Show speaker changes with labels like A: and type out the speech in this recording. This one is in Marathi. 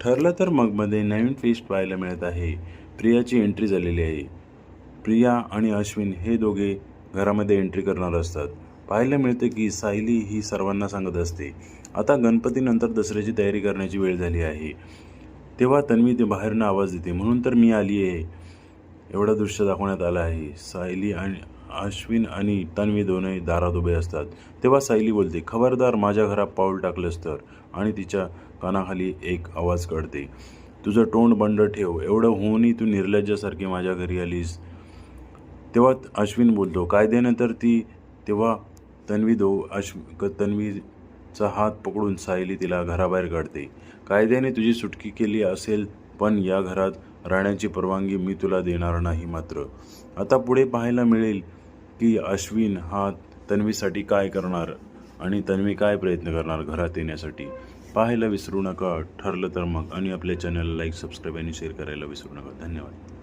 A: ठरलं तर मगमध्ये नवीन ट्विस्ट पाहायला मिळत आहे. प्रियाची एंट्री झालेली आहे. प्रिया आणि अश्विन हे दोघे घरामध्ये एंट्री करणार असतात. पाहायला मिळते की सायली ही सर्वांना सांगत असते. आता गणपतीनंतर दसऱ्याची तयारी करण्याची वेळ झाली आहे. तेव्हा तन्वी ते बाहेरनं आवाज देते म्हणून तर मी आली आहे एवढं दृश्य दाखवण्यात आलं आहे. सायली आणि अश्विन आणि तन्वी दोनही दारात उभे असतात. तेव्हा सायली बोलते खबरदार माझ्या घरात पाऊल टाकलंस तर. आणि तिच्या कानाखाली एक आवाज कळते तुझं तोंड बंड ठेव एवढं होऊनही तू निर्लज्जासारखी माझ्या घरी आलीस. तेव्हा अश्विन बोलतो कायद्यानंतर ती? तेव्हा तन्वी दो अश्व क- तन्वीचा हात पकडून सायली तिला घराबाहेर काढते कायद्याने तुझी सुटकी केली असेल पण या घरात राहण्याची परवानगी मी तुला देणार नाही मात्र. आता पुढे पाहायला मिळेल की अश्विन हा तन्वीसाठी काय करणार आणि तन्वी काय प्रयत्न करणार घरात येण्यासाठी. पाहायला विसरू नका ठरलं तर मग. आणि आपल्या चॅनलला लाईक सबस्क्राईब आणि शेअर करायला विसरू नका. धन्यवाद.